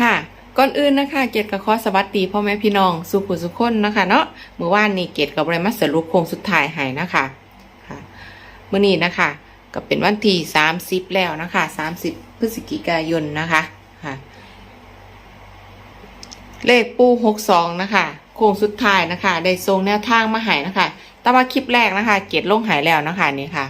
ค่ะ ก่อนอื่นนะคะ เกดกับขอสวัสดีพ่อแม่พี่น้องสุขุสุขคนนะคะเนาะเมื่อวานนี้เกดกับบริมาสรุปโครงสุดท้ายให้นะคะค่ะเมื่อนี้นะคะ ก็เป็นวันที่30แล้วนะคะ30พฤศจิกายนนะคะค่ะเลขปู62นะคะโค้งสุดท้ายนะคะ ได้ทรงแนวทางมาให้นะคะ แต่ว่าคลิปแรกนะคะ เกดลงหายแล้วนะคะนี่ค่ะ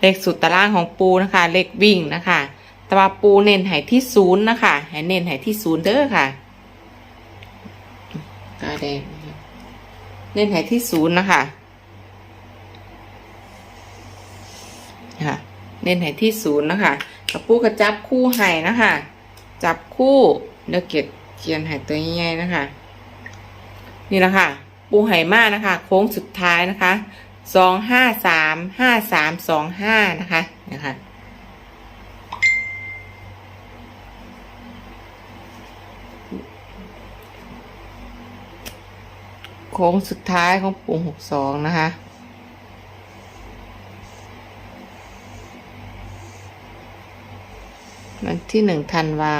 เลขสุดตารางของปูนะคะ เลขวิ่งนะคะ แต่ว่าปูเน้นหายที่ศูนย์นะคะให้เน้นหายที่ศูนย์เด้อค่ะกาแดงเน้นหายที่ศูนย์นะคะค่ะเน้นหายที่ศูนย์นะคะกับปูกระจับคู่หายนะคะ จับคู่เดี๋ยวเก็บเขียนหายตัวใหญ่ๆนะคะ นี่นะคะปูไหมากนะคะ โค้งสุดท้ายนะคะสองห้าสามห้าสามสองห้านะคะนะคะ ค้งสุดท้ายของปูหกสองนะคะ วันที่หนึ่งธันวา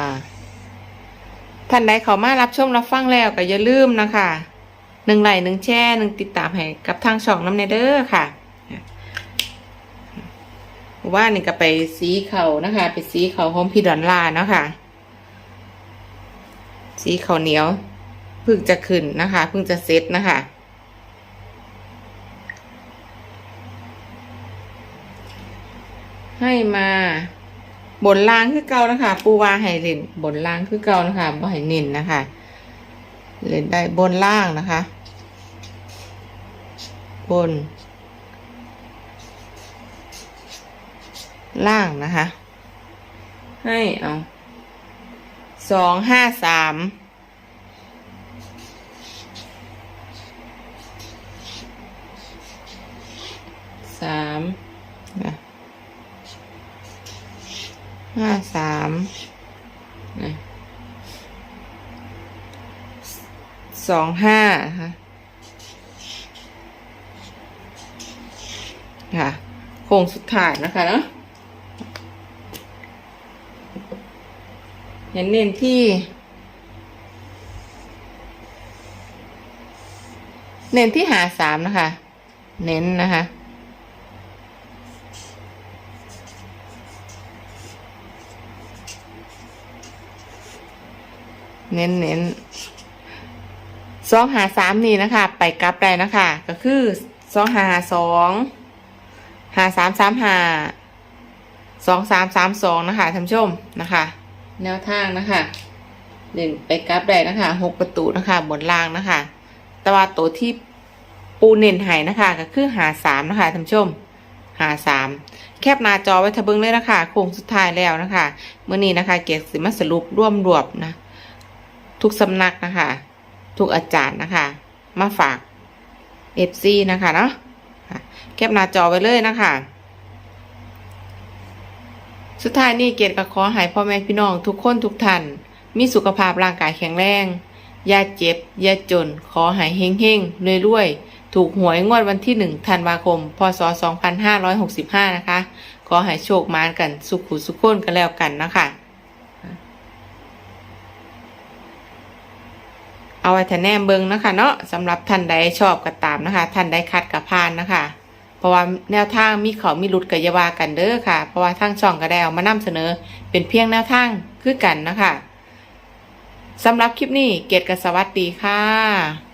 ท่านใดเขามารับชมรับฟังแล้วก็อย่าลืมนะคะหนึ่งไลค์หนึ่งแช่หนึ่งติดตามให้กับทางช่องน้ำเนเด้อค่ะว่านี่ก็ไปสีเขานะคะ ไปสีเขาของพี่ดอนลาเนาะค่ะสีเขาเหนียว พิ่งจะขึ้นนะคะเพิ่งจะเซตนะคะให้มาบนล่างคือเก่านะคะปูวาให้เล่นบนล่างคือเก่านะคะบ่ให้เน้นนะคะเล่นได้บนล่างนะคะ บน ล่างนะคะ ให้เอาสองห้าสามสามนะ ห้าสามสองห้านะคะค่ะโค้งสุดท้ายนะคะเนาะเห็นเน้นที่ เน้นที่หาสามนะคะ เน้นนะคะ เน้นเน้นสองหาสามนี่นะคะ ไปกลับได้นะคะ ก็คือสองหาสองหาสามสามหาสองสามสามสองนะคะท่านผู้ชมนะคะ แนวทางนะคะเด่นไปกราฟได้นะคะหกประตูนะคะ บนล่างนะคะแต่ว่าตัวที่ปูเน้นใหายนะคะ ก็คือหาสามนะคะท่านผู้ชมหาสามแคปหน้าจอไว้ทะเบิงเลยนะคะโค้งสุดท้ายแล้วนะคะเมื่อนี้นะคะ เกียรติสิมาสรุปร่วมรวบนะ ทุกสำนักนะคะ ทุกอาจารย์นะคะ มาฝากเอฟซีนะคะเนาะแคปหน้าจอไว้เลยนะคะ สุดท้ายนี้เกียรติก็ขอให้พ่อแม่พี่น้องทุกคนทุกท่านมีสุขภาพร่างกายแข็งแรงอย่าเจ็บอย่าจน ขอให้เฮงเฮงรวยรวยถูกหวยงวดวันที่หนึ่งธันวาคม พศ 2565 นะคะ ขอให้โชคมานกันสุขุสุขคนกันแล้วกันนะคะ เอาไว้แทนแนมเบิงนะคะเนาะสำหรับท่านใดชอบก็ตามนะคะ ท่านใดคัดกับพานนะคะ เพราะว่าแนวทางมีเขามีหลุดกับยาวากันเด้อค่ะ เพราะว่าทางช่องก็ได้เอามานำเสนอ เป็นเพียงแนวทางคือกันนะคะสำหรับคลิปนี้เกดกับสวัสดีค่ะ